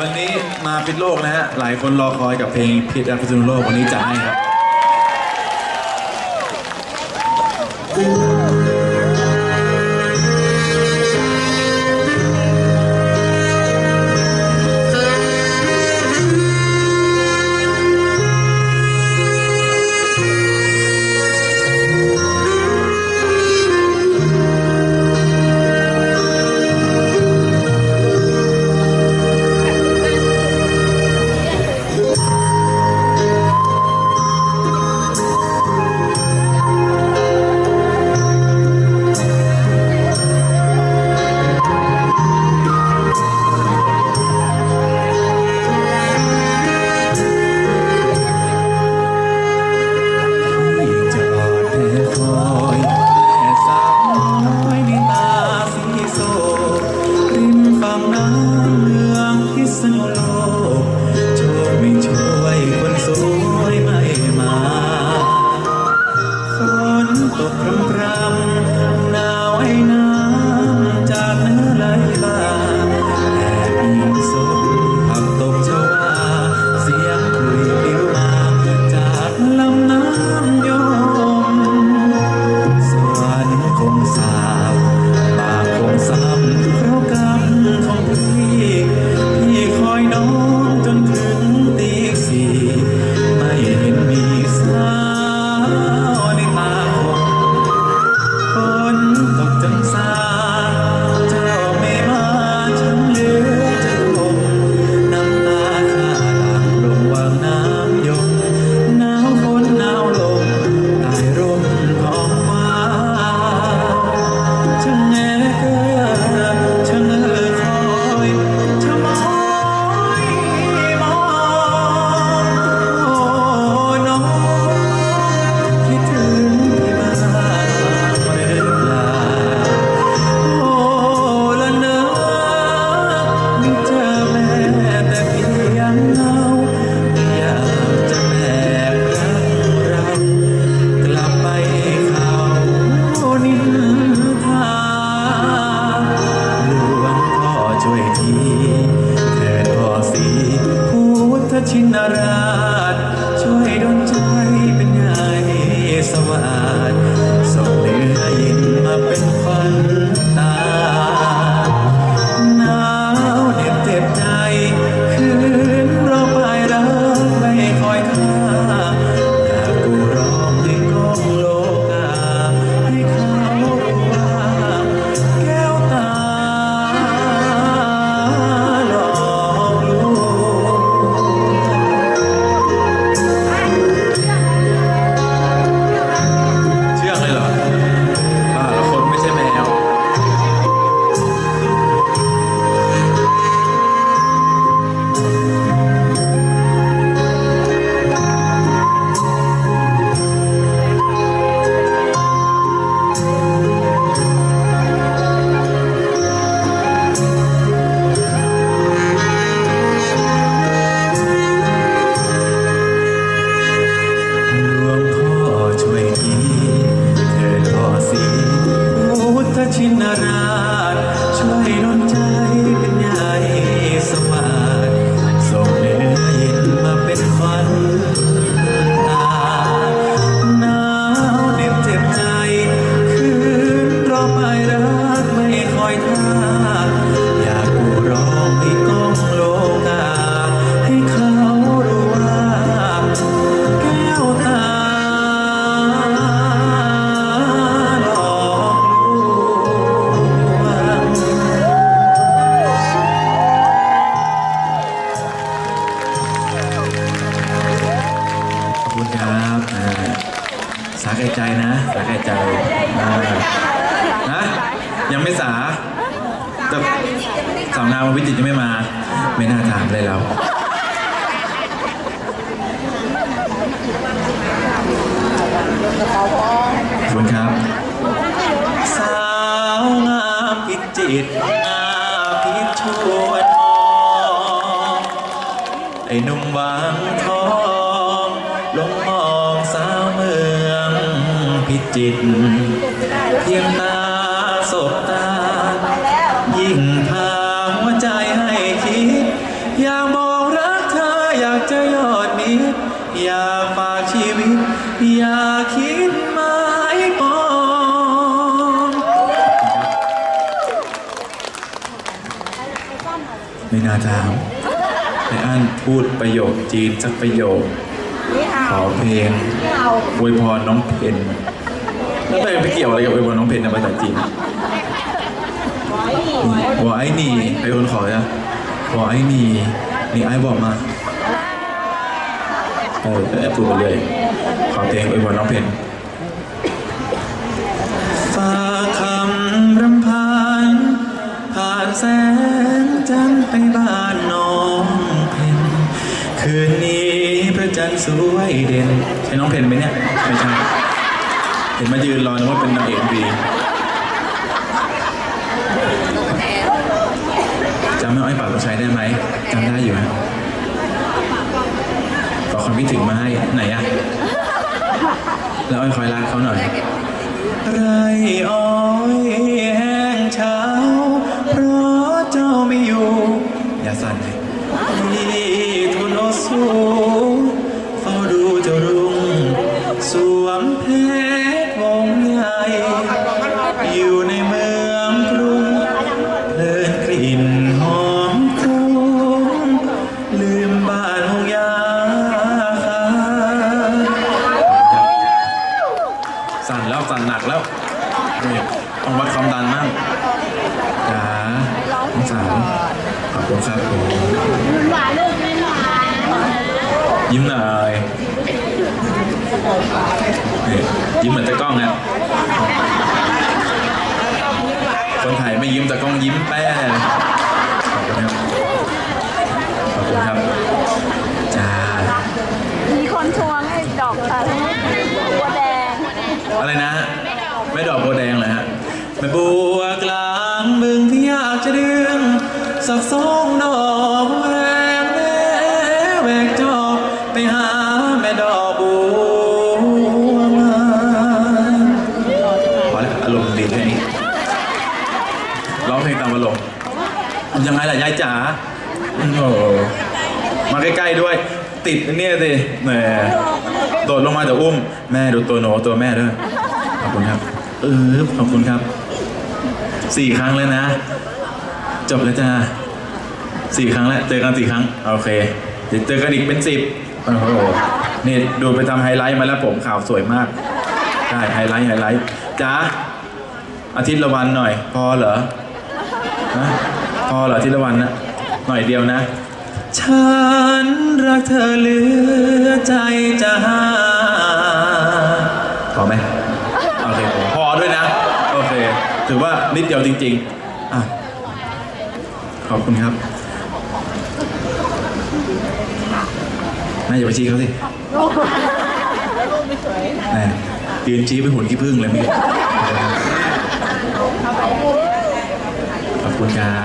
วันนี้มาพิดโลกนะฮะ หลายคนรอคอยกับเพลงพิดรักพิษณุโลกวันนี้จัดให้ครับ I ยังไม่มา ไม่น่าถามเลยเรา ขอบคุณครับ สาวงามพิจิตรอาพิชวนมองไอ้หนุ่มบางทองลงมองสาวเมืองพิจิตเพียงตาสบตา ยิ่งท อยากจะยอดนิดอยากฝากชีวิต อยากคิดหมายปองไม่น่าจะไออันพูดประโยคจีนสักประโยค ขอเพลงอวยพรน้องเพนแล้วไปไปเกี่ยวอะไรกับอวยพรน้องเพนนะภาษาจีนหัวไอหนีไปโดนขอจ้ะหัวไอหนีนี่ไอบอกมา เออพูดไปเลยขอเพลงอวยพรน้องเพนฝากคำรำพันผ่านแสงจันทร์ไปบ้านน้องเพนคืนนี้พระจันทร์สวยเด่นใช่น้องเพนไหมเนี่ยไม่ใช่เห็นมายืนรอนึกว่าเป็นนางเอกดีจำน้องไอ้ป่าตัวชัยได้ไหมจำได้อยู่ไหม ความคิดถึงมาให้ไหนอะแล้วอ้อยคอยรักเขาหน่อยไรอ้อยแห้งเช้า เพราะเจ้าไม่อยู่ อย่าสั่นเลยที่ทุนโอสูเฝ้าดูเจ้ารุ่งสวมเพ แล้วสั่นหนักแล้วนี่ต้องวัดความดันมั่งจ๋าน้องสาวขอบคุณครับผมยิ้มหน่อยนี่ยิ้มเหมือนตะกล้องนะคนถ่ายไม่ยิ้มตะกล้องยิ้มแป้ ไม่ดอกบัวแดงเลยฮะแม่บัวกลางบึงที่อยากจะดึงสักสองดอกแหวกแม่แวกจอบไปหาแม่ดอกบัวมาพอแล้วอารมณ์ดีแค่นี้ร้องเพลงตามอารมณ์ยังไงล่ะยายจ๋าโอ้มาใกล้ๆด้วย ติดเนี่ยสิแหมโดดลงมาจากอุ้ม แม่ดูตัวโหนตัวแม่ด้วยขอบคุณครับ เออขอบคุณครับสี่ครั้งแล้วนะ จบแล้วจ้าสี่ครั้งแล้วเจอกันสี่ครั้ง โอเค เดี๋ยวเจอกันอีกเป็นสิบโอ้โหนี่ดูไปทำไฮไลท์มาแล้วผมข่าวสวยมากใช่ไฮไลท์ไฮไลท์จ้าอาทิตย์ละวันหน่อย พอเหรอฮะพอเหรออาทิตย์ละวันนะหน่อยเดียวนะ ฉันรักเธอเหลือใจจะหาพอไหมโอเคพอด้วยนะ โอเค ถือว่านิดเดียวจริงๆอะขอบคุณครับน่าอย่าไปชี้เขาสิแหมยืนชี้ไปหุ่นขี้ผึ้งเลยเมื่อกี้ขอบคุณครับ